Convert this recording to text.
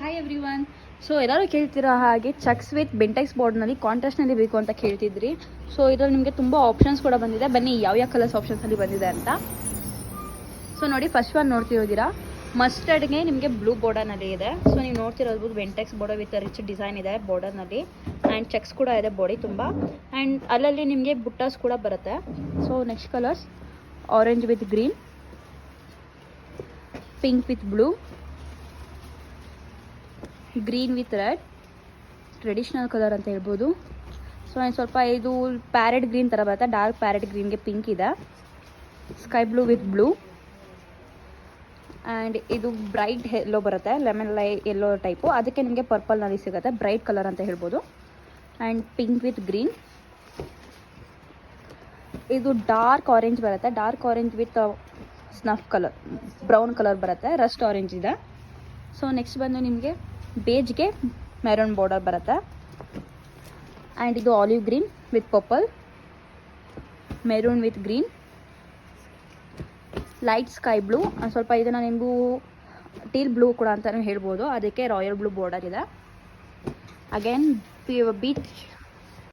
Hi every one so ಎಲ್ಲರೂ ಕೇಳ್ತಿರೋ ಹಾಗೆ checks with Bentex ಬೋರ್ಡ್ನಲ್ಲಿ ಕಾಂಟ್ರಾಸ್ಟ್ನಲ್ಲಿ ಬೇಕು ಅಂತ ಕೇಳ್ತಿದ್ರಿ. ಸೊ ಇದರಲ್ಲಿ ನಿಮಗೆ ತುಂಬ ಆಪ್ಷನ್ಸ್ ಕೂಡ ಬಂದಿದೆ. ಬನ್ನಿ, ಯಾವ ಯಾವ ಕಲರ್ಸ್ ಆಪ್ಷನ್ಸಲ್ಲಿ ಬಂದಿದೆ ಅಂತ. ಸೊ ನೋಡಿ ಫಸ್ಟ್ ಒನ್ ನೋಡ್ತಿರೋದಿರಾ? ಮಸ್ಟರ್ಡ್ಗೆ ನಿಮಗೆ ಬ್ಲೂ ಬಾರ್ಡರ್ನಲ್ಲಿ ಇದೆ. ಸೊ ನೀವು ನೋಡ್ತಿರೋದು Bentex border with rich design ಇದೆ ಬಾರ್ಡರ್ನಲ್ಲಿ ಆ್ಯಂಡ್ ಚೆಕ್ಸ್ ಕೂಡ ಇದೆ ಬಾಡಿ ತುಂಬ. ಆ್ಯಂಡ್ ಅಲ್ಲಲ್ಲಿ ನಿಮಗೆ ಬುಟ್ಟಾಸ್ ಕೂಡ ಬರುತ್ತೆ. So next colours orange with green pink with blue green with red. Traditional colour ಅಂತ ಹೇಳ್ಬೋದು. ಸೊ ಸ್ವಲ್ಪ ಇದು ಪ್ಯಾರೆಟ್ ಗ್ರೀನ್ ಥರ ಬರುತ್ತೆ. ಡಾರ್ಕ್ ಪ್ಯಾರೆಟ್ ಗ್ರೀನ್ಗೆ ಪಿಂಕ್ ಇದೆ. Sky blue with blue and ಇದು ಬ್ರೈಟ್ ಎಲ್ಲೋ ಬರುತ್ತೆ. ಲೆಮನ್ ಲೈ ಎಲ್ಲೋ ಟೈಪು ಅದಕ್ಕೆ ನಿಮಗೆ ಪರ್ಪಲ್ನಲ್ಲಿ ಸಿಗುತ್ತೆ. ಬ್ರೈಟ್ ಕಲರ್ ಅಂತ ಹೇಳ್ಬೋದು. ಆ್ಯಂಡ್ ಪಿಂಕ್ ವಿತ್ ಗ್ರೀನ್ ಇದು ಡಾರ್ಕ್ ಆರೆಂಜ್ ಬರುತ್ತೆ. Dark orange with snuff colour brown colour ಬರುತ್ತೆ. ರಸ್ಟ್ ಆರೆಂಜ್ ಇದೆ. ಸೊ ನೆಕ್ಸ್ಟ್ ಬಂದು ನಿಮಗೆ ಬೇಜ್ಗೆ ಮೆರೂನ್ ಬಾರ್ಡರ್ ಬರುತ್ತೆ. ಆ್ಯಂಡ್ ಇದು olive green with purple maroon with green light sky blue ಸ್ವಲ್ಪ ಇದನ್ನು ನಿಮಗೂ ಟೀಲ್ ಬ್ಲೂ ಕೂಡ ಅಂತಲೂ ಹೇಳ್ಬೋದು. ಅದಕ್ಕೆ ರಾಯಲ್ ಬ್ಲೂ ಬಾರ್ಡರ್ ಇದೆ. Again peach